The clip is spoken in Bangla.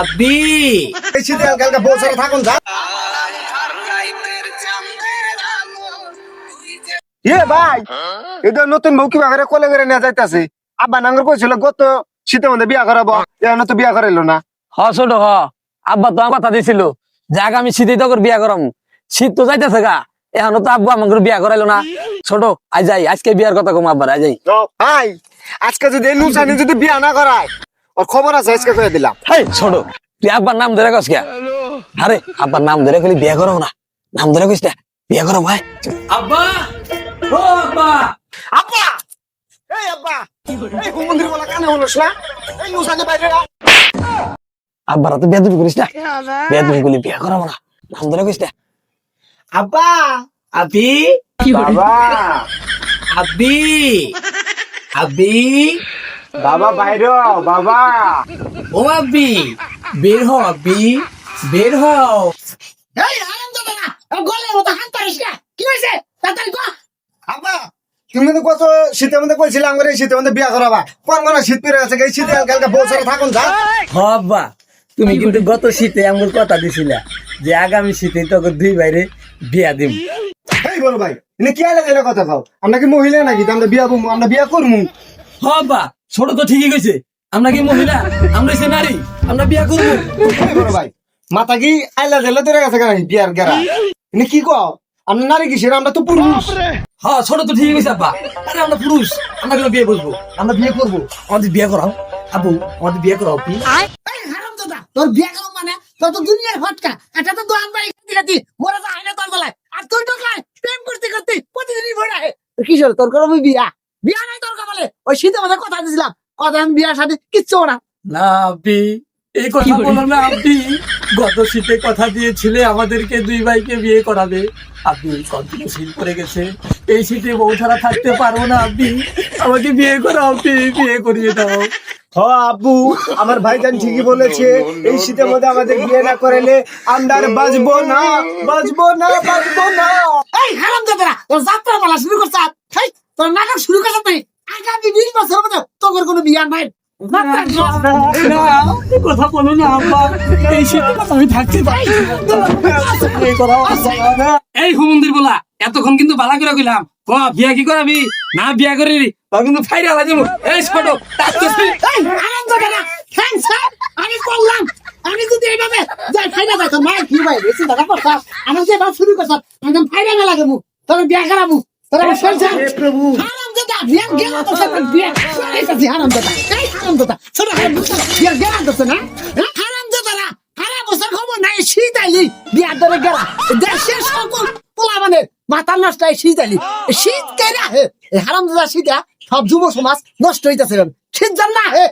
আব্বি শীতে কালকে বউ থাকুন যা। এ ভাই এটা নতুন বউ কিবা করে কোলে করে নিয়ে যাইতাছে। আব্বা নাঙ্গর কইছিল গত শীতের মধ্যে বিয়া করাবো এখন তো বিয়া করাইলো না। হ ছোট হ। আব্বা তো আমার কথা দিছিল যে আগামী শীতে তোর বিয়া করাম। শীত তো যাইতেছে গা এখনও তো আব্বু আমাকে বিয়া করাইলো না। ছোট আই যাই আজকে বিয়ার কথা কম আব্বার আই যাই। ভাই আজকে যদি এই নুসানি যদি বিয়া না করায় ওর খবর আছে আজকে কয়ে দিলাম। হেই ছোট তুই আব্বার নাম ধরে কস কে আরে আব্বার নাম ধরে খালি বিয়া করো না। নাম ধরে কইস না বিয়া করো ভাই। আব্বা! ও আব্বা! আব্বা! এই আব্বা! এই হুমন্দির বলা কানে হলোস না এই নুসানি বাইরে আ। আব্বার তো বিয়া তুমি করিস না। বিয়া তুমি গুলি বিয়া করো না। নাম ধরে কইস না। আব্বা! আব্বি! বাবা! আব্বি! আব্বি! বাবা বাইরে বাবা। ও আব্বি বের হও আব্বি বের হও। এই আনন্দ না। গলের মতো হাত পারিস না কি হয়েছে? তাড়াতাড়ি কর আব্বা তুমি তো কত শীতের মধ্যে এই শীতের মধ্যে বিয়া করাবা। কোন কোন শীত পেরে আছে এই শীতে কালকে বউ ছাড়া থাকুন যা। হ আব্বা তুমি কিন্তু গত শীতে আমার কথা দিছিলা যে আগামী শীতে তোকে দুই বাইরে বিয়া দিব এই বলো ভাই এনে কি আলাদা কথা কও? আমরা কি মহিলা নাকি? আমরা বিয়া বমু আমরা বিয়া করমু। হ আব্বা ছোট তো ঠিকই কইছে। আমরা কি মহিলা? আমরা সে নারী? আমরা বিয়া করব? ভাই মাথা কি আইলা জেলা ধরে গেছে কেন বিয়ার গেরা? এনে কি কও? আমরা নারী কি সেরা? আমরা তো পুরুষ। হ্যাঁ ছোট তো ঠিকই কইছে আব্বা। আরে আমরা পুরুষ আমরা কেন বিয়ে করব? আমরা বিয়ে করব। আমাদের বিয়ে করাও। আবু আমাদের বিয়ে করাও কি দাদা তোর বিয়া করো মানে? তোর তো দুনিয়ার ফটকা। এটা তো দোয়ান বাড়ি খাতি মরে তো আইনা তোর বেলায়। আর তুই তো প্রেম করতে করতে প্রতিদিনই ভরে কিশোর তোর করব বিয়া? বিয়া নাই তোর কপালে? ওই শীতে মধ্যে কথা দিছিলাম। কথা আমি বিয়ার সাথে কিচ্ছু না না। আব্বি এই কথা বলো? না আব্বি গত শীতে কথা দিয়েছিলে আমাদেরকে দুই ভাইকে বিয়ে করাবে। আপনি শীত পড়ে গেছে। এই শীতে বউ ছাড়া থাকতে পারব না আব্বি আমাকে বিয়ে করো আব্বি বিয়ে করিয়ে দাও। হ আব্বু আমার ভাইজান ঠিকই বলেছে। এই শীতের মধ্যে আমাদের বিয়ে না করাইলে আমরা বাঁচবো না। বাঁচবো না বাঁচবো না। এই হারাম দাদা তোর যাত্রা বলা শুরু করছ তোর নাটক শুরু করছ তুই? আগামী বিশ বছরের মধ্যে তোর কোনো বিয়া নাই। কথা বলো না এই আমি থাকতে পারি বিয়ে এই হুমন্দির বলা এতক্ষণ কিন্তু বালা করে কইলাম। ক বিয়া কি করাবি? না বিয়া করি তখন কিন্তু ফাইরে আলা যাব এই ছোট তাৎক্ষণিক এই আনন্দ দাদা আমি বললাম আমি যদি এইভাবে যাই তোর মায়ের কি ভাই? বেশি দাদা করছ আমার যে এবার শুরু করছ একদম ফাইদা না লাগে মু তোর বিয়া করাবো। তোর আমার সংসার হারাম দাদা বিয়া গেল তো সব বিয়া। করাইতাছি হারাম দাদা এই হারাম দাদা ছোট হারাম দাদা বিয়া গেল তো না? হ্যাঁ? হারাম দাদা না হারাম বছর শীত আইলি বিয়া ধরে গেল। দেশের সকল পোলা মানে মাথা নষ্ট হয় শীত কেনা হে? এই হারাম দাদা শীত সব যুব সমাজ নষ্ট হইতেছে শীত জান না হে?